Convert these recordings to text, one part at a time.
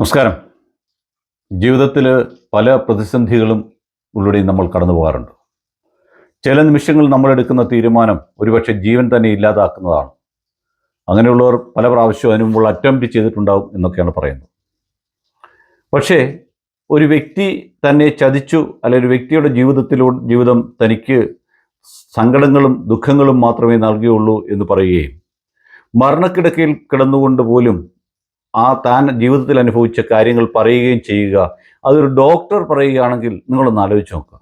നമസ്കാരം. ജീവിതത്തിൽ പല പ്രതിസന്ധികളും ഉള്ളിടെയും നമ്മൾ കടന്നു പോകാറുണ്ട്. ചില നിമിഷങ്ങൾ നമ്മൾ എടുക്കുന്ന തീരുമാനം ഒരുപക്ഷെ ജീവൻ തന്നെ ഇല്ലാതാക്കുന്നതാണ്. അങ്ങനെയുള്ളവർ പല പ്രാവശ്യവും അതിനു മുമ്പുള്ള അറ്റംപ്റ്റ് ചെയ്തിട്ടുണ്ടാവും എന്നൊക്കെയാണ് പറയുന്നത്. പക്ഷേ ഒരു വ്യക്തി തന്നെ ചതിച്ചു അല്ലെങ്കിൽ ഒരു വ്യക്തിയുടെ ജീവിതത്തിലൂടെ ജീവിതം തനിക്ക് സങ്കടങ്ങളും ദുഃഖങ്ങളും മാത്രമേ നൽകിയുള്ളൂ എന്ന് പറയുകയും മരണക്കിടക്കയിൽ കിടന്നുകൊണ്ട് പോലും ആ താൻ ജീവിതത്തിൽ അനുഭവിച്ച കാര്യങ്ങൾ പറയുകയും ചെയ്യുക. അതൊരു ഡോക്ടർ പറയുകയാണെങ്കിൽ നിങ്ങളൊന്ന് ആലോചിച്ച് നോക്കുക.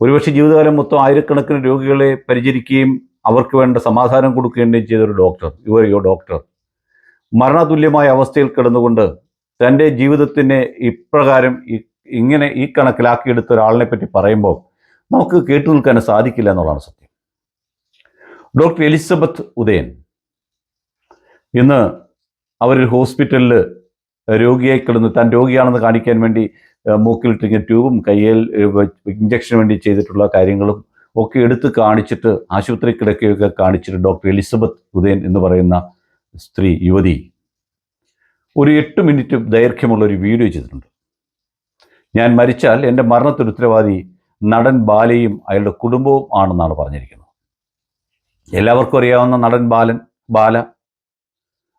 ഒരുപക്ഷെ ജീവിതകാലം മൊത്തം ആയിരക്കണക്കിന് രോഗികളെ പരിചരിക്കുകയും അവർക്ക് വേണ്ട സമാധാനം കൊടുക്കുകയും ചെയ്തൊരു ഡോക്ടർ യുവർ യോ ഡോക്ടർ മരണതുല്യമായ അവസ്ഥയിൽ കിടന്നുകൊണ്ട് തന്റെ ജീവിതത്തിനെ ഇപ്രകാരം ഇങ്ങനെ ഈ കണക്കിലാക്കിയെടുത്ത ഒരാളിനെ പറ്റി പറയുമ്പോൾ നമുക്ക് കേട്ടു നിൽക്കാൻ സാധിക്കില്ല എന്നുള്ളതാണ് സത്യം. Doctor Elizabeth Udayan. ഇന്ന് അവരൊരു ഹോസ്പിറ്റലിൽ രോഗിയായി കിടന്ന് താൻ രോഗിയാണെന്ന് കാണിക്കാൻ വേണ്ടി മൂക്കിലിട്ടിരിക്കുന്ന ട്യൂബും കയ്യിൽ ഇഞ്ചക്ഷന് വേണ്ടി ചെയ്തിട്ടുള്ള കാര്യങ്ങളും ഒക്കെ എടുത്ത് കാണിച്ചിട്ട് ആശുപത്രി കിടക്കുകയൊക്കെ കാണിച്ചിട്ട് ഡോക്ടർ എലിസബത്ത് ഉദയൻ എന്ന് പറയുന്ന സ്ത്രീ യുവതി. ഒരു എട്ട് മിനിറ്റ് ദൈർഘ്യമുള്ള ഒരു വീഡിയോ ചെയ്തിട്ടുണ്ട്. ഞാൻ മരിച്ചാൽ എന്റെ മരണത്തിന് ഉത്തരവാദി നടൻ ബാലയും അയാളുടെ കുടുംബവും ആണെന്നാണ് പറഞ്ഞിരിക്കുന്നത്. എല്ലാവർക്കും അറിയാവുന്ന നടൻ ബാലൻ ബാല.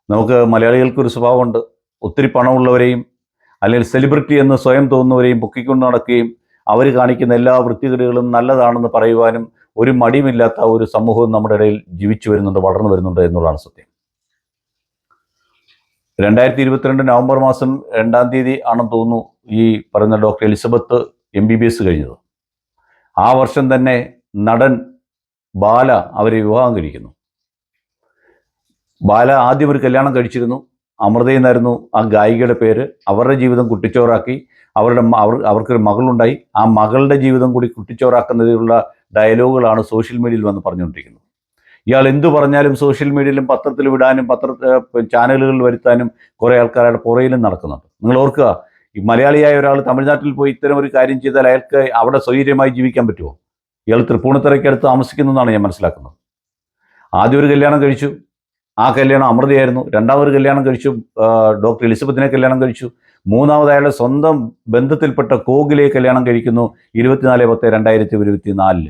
നമുക്ക് മലയാളികൾക്കൊരു സ്വഭാവമുണ്ട്. ഒത്തിരി പണമുള്ളവരെയും അല്ലെങ്കിൽ സെലിബ്രിറ്റി എന്ന് സ്വയം തോന്നുന്നവരെയും പൊക്കിക്കൊണ്ട് നടക്കുകയും അവർ കാണിക്കുന്ന എല്ലാ വൃത്തികേടുകളും നല്ലതാണെന്ന് പറയുവാനും ഒരു മടിയുമില്ലാത്ത ഒരു സമൂഹം നമ്മുടെ ഇടയിൽ ജീവിച്ചു വരുന്നുണ്ട് വളർന്നു വരുന്നുണ്ട് എന്നുള്ളതാണ് സത്യം. രണ്ടായിരത്തി ഇരുപത്തിരണ്ട് നവംബർ മാസം രണ്ടാം തീയതി ആണെന്ന് തോന്നുന്നു ഈ പറയുന്ന doctor Elizabeth M B B S കഴിഞ്ഞത്. ആ വർഷം തന്നെ നടൻ ബാല അവരെ വിവാഹം കഴിക്കുന്നു. ബാല ആദ്യം ഒരു കല്യാണം കഴിച്ചിരുന്നു. അമൃത എന്നായിരുന്നു ആ ഗായികയുടെ പേര്. അവരുടെ ജീവിതം കുട്ടിച്ചോറാക്കി. അവരുടെ അവർ അവർക്കൊരു മകളുണ്ടായി. ആ മകളുടെ ജീവിതം കൂടി കുട്ടിച്ചോറാക്കുന്നതിനുള്ള ഡയലോഗുകളാണ് സോഷ്യൽ മീഡിയയിൽ വന്ന് പറഞ്ഞുകൊണ്ടിരിക്കുന്നത്. ഇയാൾ എന്തു പറഞ്ഞാലും സോഷ്യൽ മീഡിയയിലും പത്രത്തിൽ വിടാനും പത്ര ചാനലുകളിൽ വരുത്താനും കുറേ ആൾക്കാരുടെ പുറയിലും നടക്കുന്നുണ്ട്. നിങ്ങൾ ഓർക്കുക ഈ മലയാളിയായ ഒരാൾ തമിഴ്നാട്ടിൽ പോയി ഇത്തരം ഒരു കാര്യം ചെയ്താൽ അയാൾക്ക് അവിടെ സ്വൈര്യമായി ജീവിക്കാൻ പറ്റുമോ? ഇയാൾ തൃപ്പൂണിത്തറയ്ക്കടുത്ത് താമസിക്കുന്നതാണ് ഞാൻ മനസ്സിലാക്കുന്നത്. ആദ്യം ഒരു കല്യാണം കഴിച്ചു. ആ കല്യാണം അമൃതയായിരുന്നു. രണ്ടാമതൊരു കല്യാണം കഴിച്ചു ഡോക്ടർ എലിസബത്തിനെ കല്യാണം കഴിച്ചു. മൂന്നാമത് അയാളുടെ സ്വന്തം ബന്ധത്തിൽപ്പെട്ട കോകിലെ കല്യാണം കഴിക്കുന്നു. ഇരുപത്തിനാല് പത്ത് രണ്ടായിരത്തി ഇരുപത്തി നാലിൽ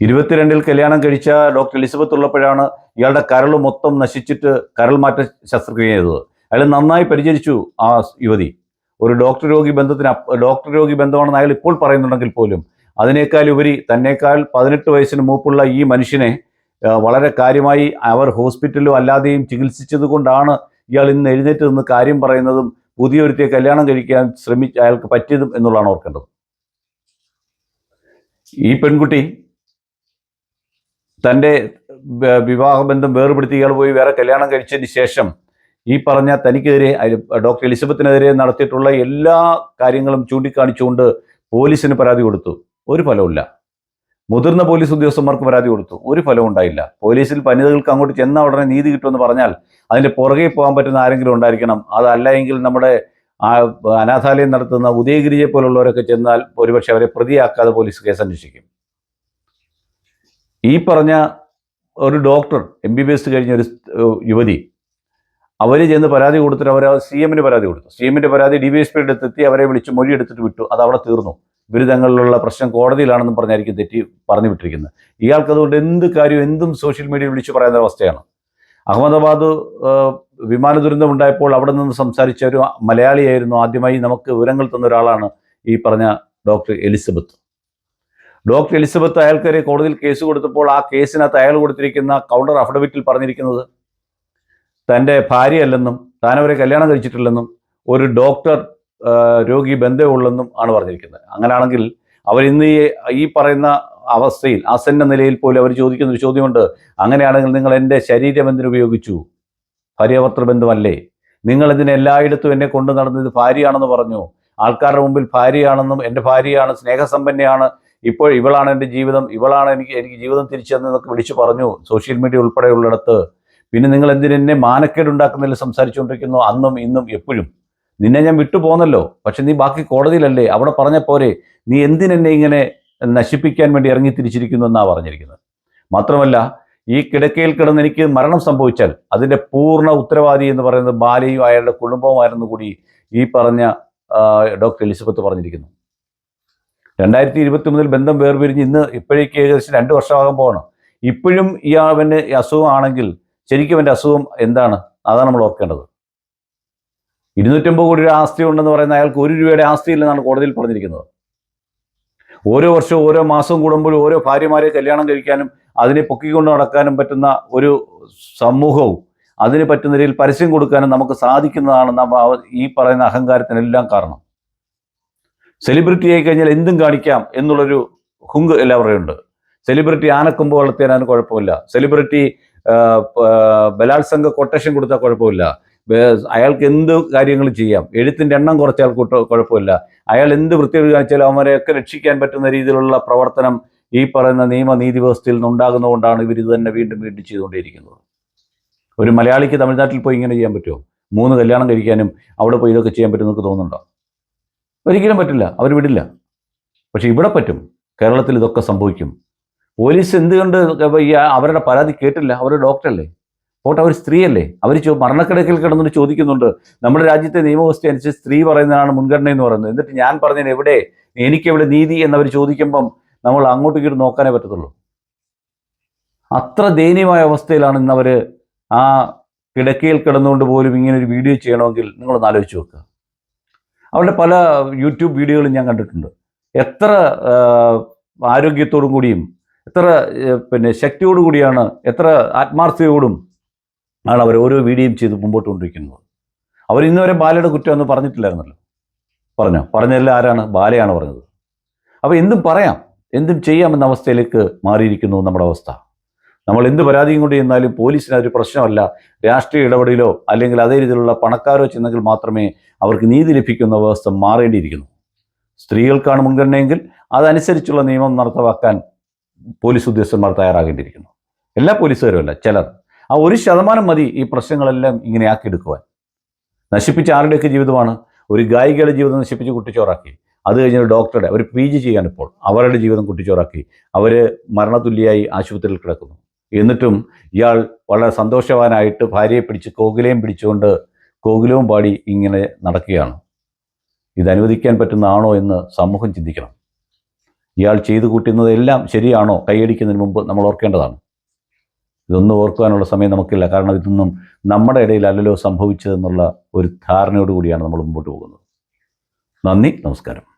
ഇരുപത്തിരണ്ടിൽ കല്യാണം കഴിച്ച ഡോക്ടർ എലിസബത്ത് ഉള്ളപ്പോഴാണ് ഇയാളുടെ കരൾ മൊത്തം നശിച്ചിട്ട് കരൾ മാറ്റ ശസ്ത്രക്രിയ ചെയ്തത്. അയാൾ നന്നായി പരിചരിച്ചു ആ യുവതി. ഒരു ഡോക്ടർ രോഗി ബന്ധത്തിന് ഡോക്ടർ രോഗി ബന്ധമാണെന്ന് അയാൾ ഇപ്പോൾ പറയുന്നുണ്ടെങ്കിൽ പോലും അതിനേക്കാൾ ഉപരി തന്നേക്കാൾ പതിനെട്ട് വയസ്സിന് മൂപ്പുള്ള ഈ മനുഷ്യനെ വളരെ കാര്യമായി അവർ ഹോസ്പിറ്റലിലും അല്ലാതെയും ചികിത്സിച്ചത് കൊണ്ടാണ് ഇയാൾ ഇന്ന് എഴുന്നേറ്റ് നിന്ന് കാര്യം പറയുന്നതും പുതിയൊരുത്തിയെ കല്യാണം കഴിക്കാൻ ശ്രമിച്ച അയാൾക്ക് പറ്റിയതും എന്നുള്ളതാണ് ഓർക്കേണ്ടത്. ഈ പെൺകുട്ടി തന്റെ വിവാഹബന്ധം വേർപെടുത്തി ഇയാൾ പോയി വേറെ കല്യാണം കഴിച്ചതിന് ശേഷം ഈ പറഞ്ഞ തനിക്കെതിരെ ഡോക്ടർ എലിസബത്തിനെതിരെ നടത്തിയിട്ടുള്ള എല്ലാ കാര്യങ്ങളും ചൂണ്ടിക്കാണിച്ചുകൊണ്ട് പോലീസിന് പരാതി കൊടുത്തു. ഒരു ഫലവുമില്ല. മുതിർന്ന പോലീസ് ഉദ്യോഗസ്ഥന്മാർക്ക് പരാതി കൊടുത്തു. ഒരു ഫലവും ഉണ്ടായില്ല. പോലീസിൽ വനിതകൾക്ക് അങ്ങോട്ട് ചെന്ന ഉടനെ നീതി കിട്ടുമെന്ന് പറഞ്ഞാൽ അതിന്റെ പുറകെ പോകാൻ പറ്റുന്ന ആരെങ്കിലും ഉണ്ടായിരിക്കണം. അതല്ല എങ്കിൽ നമ്മുടെ അനാഥാലയം നടത്തുന്ന ഉദയഗിരിയെ പോലുള്ളവരൊക്കെ ചെന്നാൽ ഒരുപക്ഷെ അവരെ പ്രതിയാക്കാതെ പോലീസ് കേസ് അന്വേഷിക്കും. ഈ പറഞ്ഞ ഒരു doctor M B B S കഴിഞ്ഞ ഒരു യുവതി അവർ ചെന്ന് പരാതി കൊടുത്തിട്ട് അവർ സി എമ്മിന് പരാതി കൊടുത്തു. സി എമ്മിന്റെ പരാതി ഡി വി എസ് പിയുടെ അടുത്തെത്തി അവരെ വിളിച്ച് മൊഴി എടുത്തിട്ട് വിട്ടു. അത് അവിടെ തീർന്നു. ഇവർ തങ്ങളിലുള്ള പ്രശ്നം കോടതിയിലാണെന്നും പറഞ്ഞായിരിക്കും തെറ്റി പറഞ്ഞു വിട്ടിരിക്കുന്നത്. ഇയാൾക്ക് അതുകൊണ്ട് എന്ത് കാര്യവും എന്തും സോഷ്യൽ മീഡിയയിൽ വിളിച്ചു പറയുന്ന അവസ്ഥയാണ്. അഹമ്മദാബാദ് വിമാന ദുരന്തം ഉണ്ടായപ്പോൾ അവിടെ നിന്ന് സംസാരിച്ച ഒരു മലയാളിയായിരുന്നു. ആദ്യമായി നമുക്ക് വിവരങ്ങൾ തന്ന ഒരാളാണ് ഈ പറഞ്ഞ ഡോക്ടർ എലിസബത്ത്. ഡോക്ടർ എലിസബത്ത് അയാൾക്കെതിരെ കോടതിയിൽ കേസ് കൊടുത്തപ്പോൾ ആ കേസിനകത്ത് അയാൾ കൊടുത്തിരിക്കുന്ന കൗണ്ടർ അഫിഡവിറ്റിൽ പറഞ്ഞിരിക്കുന്നത് തന്റെ ഭാര്യയല്ലെന്നും താനവരെ കല്യാണം കഴിച്ചിട്ടില്ലെന്നും ഒരു ഡോക്ടർ രോഗി ബന്ധമുള്ളെന്നും ആണ് പറഞ്ഞിരിക്കുന്നത്. അങ്ങനെയാണെങ്കിൽ അവർ ഇന്ന് ഈ ഈ പറയുന്ന അവസ്ഥയിൽ ആസന്ന നിലയിൽ പോലും അവർ ചോദിക്കുന്ന ഒരു ചോദ്യമുണ്ട്. അങ്ങനെയാണെങ്കിൽ നിങ്ങൾ എന്റെ ശരീരം എന്തിനുപയോഗിച്ചു? ഭാര്യാഭർത്തൃ ബന്ധമല്ലേ? നിങ്ങൾ ഇതിന് എല്ലായിടത്തും എന്നെ കൊണ്ടു നടന്നത്? ഭാര്യയാണെന്ന് പറഞ്ഞു. ആൾക്കാരുടെ മുമ്പിൽ ഭാര്യയാണെന്നും എന്റെ ഭാര്യയാണ് സ്നേഹസമ്പന്നയാണ്. ഇപ്പോൾ ഇവളാണ് എന്റെ ജീവിതം ഇവളാണ് എനിക്ക് എനിക്ക് ജീവിതം തിരിച്ചു തന്നതെന്നൊക്കെ വിളിച്ചു പറഞ്ഞു സോഷ്യൽ മീഡിയ ഉൾപ്പെടെയുള്ളിടത്ത്. പിന്നെ നിങ്ങൾ എന്തിനെന്നെ മാനക്കേടുണ്ടാക്കുന്നതിൽ സംസാരിച്ചുകൊണ്ടിരിക്കുന്നു? അന്നും ഇന്നും എപ്പോഴും. നിന്നെ ഞാൻ വിട്ടു പോന്നല്ലോ പക്ഷെ നീ ബാക്കി കോടതിയിലല്ലേ. അവിടെ പറഞ്ഞ പോരെ നീ എന്തിനെന്നെ ഇങ്ങനെ നശിപ്പിക്കാൻ വേണ്ടി ഇറങ്ങി തിരിച്ചിരിക്കുന്നു എന്നാണ് പറഞ്ഞിരിക്കുന്നത്. മാത്രമല്ല ഈ കിടക്കയിൽ കിടന്ന് എനിക്ക് മരണം സംഭവിച്ചാൽ അതിന്റെ പൂർണ ഉത്തരവാദി എന്ന് പറയുന്നത് ബാലയും അയാളുടെ കുടുംബവുമായിരുന്നു കൂടി ഈ പറഞ്ഞ ഡോക്ടർ എലിസബത്ത് പറഞ്ഞിരിക്കുന്നു. രണ്ടായിരത്തി ഇരുപത്തി മൂന്നിൽ ബന്ധം വേർപിരിഞ്ഞ് ഇന്ന് ഇപ്പോഴേക്ക് ഏകദേശം രണ്ട് വർഷമാകാൻ പോകണം ഇപ്പോഴും ഈ അവന്റെ അസുഖമാണെങ്കിൽ ശരിക്കും അവന്റെ അസുഖം എന്താണ്? അതാണ് നമ്മൾ ഓർക്കേണ്ടത്. ഇരുന്നൂറ്റമ്പത് കോടി രൂപ ആസ്തി ഉണ്ടെന്ന് പറയുന്ന അയാൾക്ക് ഒരു രൂപയുടെ ആസ്തി ഇല്ലെന്നാണ് കോടതിയിൽ പറഞ്ഞിരിക്കുന്നത്. ഓരോ വർഷവും ഓരോ മാസവും കൂടുമ്പോഴും ഓരോ ഭാര്യമാരെ കല്യാണം കഴിക്കാനും അതിനെ പൊക്കിക്കൊണ്ട് നടക്കാനും പറ്റുന്ന ഒരു സമൂഹവും അതിന് പറ്റുന്ന രീതിയിൽ പരസ്യം കൊടുക്കാനും നമുക്ക് സാധിക്കുന്നതാണ് നമ്മ ഈ പറയുന്ന അഹങ്കാരത്തിനെല്ലാം കാരണം. സെലിബ്രിറ്റി ആയി കഴിഞ്ഞാൽ എന്തും കാണിക്കാം എന്നുള്ളൊരു ഹുങ്ക് എല്ലാവരുടെയും ഉണ്ട്. സെലിബ്രിറ്റി ആനക്കൊമ്പ് വളർത്തിയാൽ കുഴപ്പമില്ല. സെലിബ്രിറ്റി ബലാത്സംഗ കൊട്ടേഷൻ കൊടുത്താൽ കുഴപ്പമില്ല. അയാൾക്ക് എന്ത് കാര്യങ്ങൾ ചെയ്യാം. എഴുത്തിന്റെ എണ്ണം കുറച്ചാൽ കൂട്ട- കുഴപ്പമില്ല. അയാൾ എന്ത് വൃത്തികേട് കാണിച്ചാലും അവരെയൊക്കെ രക്ഷിക്കാൻ പറ്റുന്ന രീതിയിലുള്ള പ്രവർത്തനം ഈ പറയുന്ന നിയമ നീതി വ്യവസ്ഥയിൽ നിന്നുണ്ടാകുന്നതുകൊണ്ടാണ് ഇവർ ഇത് തന്നെ വീണ്ടും വീണ്ടും ചെയ്തുകൊണ്ടേയിരിക്കുന്നത്. ഒരു മലയാളിക്ക് തമിഴ്നാട്ടിൽ പോയി ഇങ്ങനെ ചെയ്യാൻ പറ്റുമോ? മൂന്ന് കല്യാണം കഴിക്കാനും അവിടെ പോയി ഇതൊക്കെ ചെയ്യാൻ പറ്റും എന്നൊക്കെ തോന്നുന്നുണ്ടോ? ഒരിക്കലും പറ്റില്ല. അവർ വിടില്ല. പക്ഷെ ഇവിടെ പറ്റും. കേരളത്തിൽ ഇതൊക്കെ സംഭവിക്കും. പോലീസ് എന്തുകൊണ്ട് അവരുടെ പരാതി കേട്ടില്ല? അവർ ഡോക്ടറല്ലേ? പോട്ടെ അവർ സ്ത്രീയല്ലേ? അവർ ചോ മരണക്കിടക്കിൽ കിടന്നിട്ട് ചോദിക്കുന്നുണ്ട്. നമ്മുടെ രാജ്യത്തെ നിയമവ്യവസ്ഥ അനുസരിച്ച് സ്ത്രീ പറയുന്നതാണ് മുൻഗണന എന്ന് പറയുന്നത്. എന്നിട്ട് ഞാൻ പറഞ്ഞതിന് എവിടെ? എനിക്കെവിടെ നീതി? എന്നവർ ചോദിക്കുമ്പം നമ്മൾ അങ്ങോട്ടും ഇങ്ങോട്ട് നോക്കാനേ പറ്റത്തുള്ളൂ. അത്ര ദയനീയമായ അവസ്ഥയിലാണ് ഇന്ന് അവർ ആ കിടക്കയിൽ കിടന്നുകൊണ്ട് പോലും ഇങ്ങനെ ഒരു വീഡിയോ ചെയ്യണമെങ്കിൽ നിങ്ങളൊന്ന് ആലോചിച്ച് നോക്കുക അവരുടെ പല യൂട്യൂബ് വീഡിയോകളും ഞാൻ കണ്ടിട്ടുണ്ട്. എത്ര ആരോഗ്യത്തോടും കൂടിയും എത്ര പിന്നെ ശക്തിയോടു കൂടിയാണ് എത്ര ആത്മാർത്ഥതയോടും ആണ് അവർ ഓരോ വീഡിയോയും ചെയ്ത് മുമ്പോട്ട് കൊണ്ടിരിക്കുന്നത് അവർ ഇന്നുവരെ ബാലയുടെ കുറ്റം ഒന്നും പറഞ്ഞിട്ടില്ലായിരുന്നല്ലോ. പറഞ്ഞോ? പറഞ്ഞതെല്ലാം ആരാണ്? ബാലയാണ് പറഞ്ഞത്. അപ്പോൾ എന്തും പറയാം. എന്തും ചെയ്യാമെന്ന അവസ്ഥയിലേക്ക് മാറിയിരിക്കുന്നു നമ്മുടെ അവസ്ഥ. നമ്മൾ എന്ത് പരാതിയും കൊണ്ട് ചെന്നാലും പോലീസിന് അതൊരു പ്രശ്നമല്ല. രാഷ്ട്രീയ ഇടപെടലോ അല്ലെങ്കിൽ അതേ രീതിയിലുള്ള പണക്കാരോ ചെന്നെങ്കിൽ മാത്രമേ അവർക്ക് നീതി ലഭിക്കുന്ന വ്യവസ്ഥ മാറേണ്ടിയിരിക്കുന്നു. സ്ത്രീകൾക്കാണ് മുൻഗണനയെങ്കിൽ അതനുസരിച്ചുള്ള നിയമം നടത്തവാക്കാൻ പോലീസ് ഉദ്യോഗസ്ഥന്മാർ തയ്യാറാകേണ്ടിയിരിക്കുന്നു. എല്ലാ പോലീസുകാരും അല്ല ചിലർ. ആ ഒരു ശതമാനം മതി ഈ പ്രശ്നങ്ങളെല്ലാം ഇങ്ങനെ ആക്കി ആക്കിയെടുക്കുവാൻ നശിപ്പിച്ച ആരുടെയൊക്കെ ജീവിതമാണ്? ഒരു ഗായികയുടെ ജീവിതം നശിപ്പിച്ച് കുട്ടിച്ചോറാക്കി. അത് കഴിഞ്ഞൊരു ഡോക്ടറുടെ അവർ പി ജി ചെയ്യാൻ ഇപ്പോൾ അവരുടെ ജീവിതം കുട്ടിച്ചോറാക്കി. അവർ മരണതുല്യായി ആശുപത്രിയിൽ കിടക്കുന്നു. എന്നിട്ടും ഇയാൾ വളരെ സന്തോഷവാനായിട്ട് ഭാര്യയെ പിടിച്ച് കോകിലയും പിടിച്ചുകൊണ്ട് കോകിലവും പാടി ഇങ്ങനെ നടക്കുകയാണ്. ഇത് അനുവദിക്കാൻ പറ്റുന്നതാണോ എന്ന് സമൂഹം ചിന്തിക്കണം. ഇയാൾ ചെയ്തു കൂട്ടുന്നതെല്ലാം ശരിയാണോ? കൈയടിക്കുന്നതിന് മുമ്പ് നമ്മൾ ഓർക്കേണ്ടതാണ്. ഇതൊന്നും ഓർക്കുവാനുള്ള സമയം നമുക്കില്ല. കാരണം ഇതൊന്നും നമ്മുടെ ഇടയിൽ അല്ലല്ലോ സംഭവിച്ചതെന്നുള്ള ഒരു ധാരണയോടുകൂടിയാണ് നമ്മൾ മുമ്പോട്ട് പോകുന്നത്. നന്ദി നമസ്കാരം.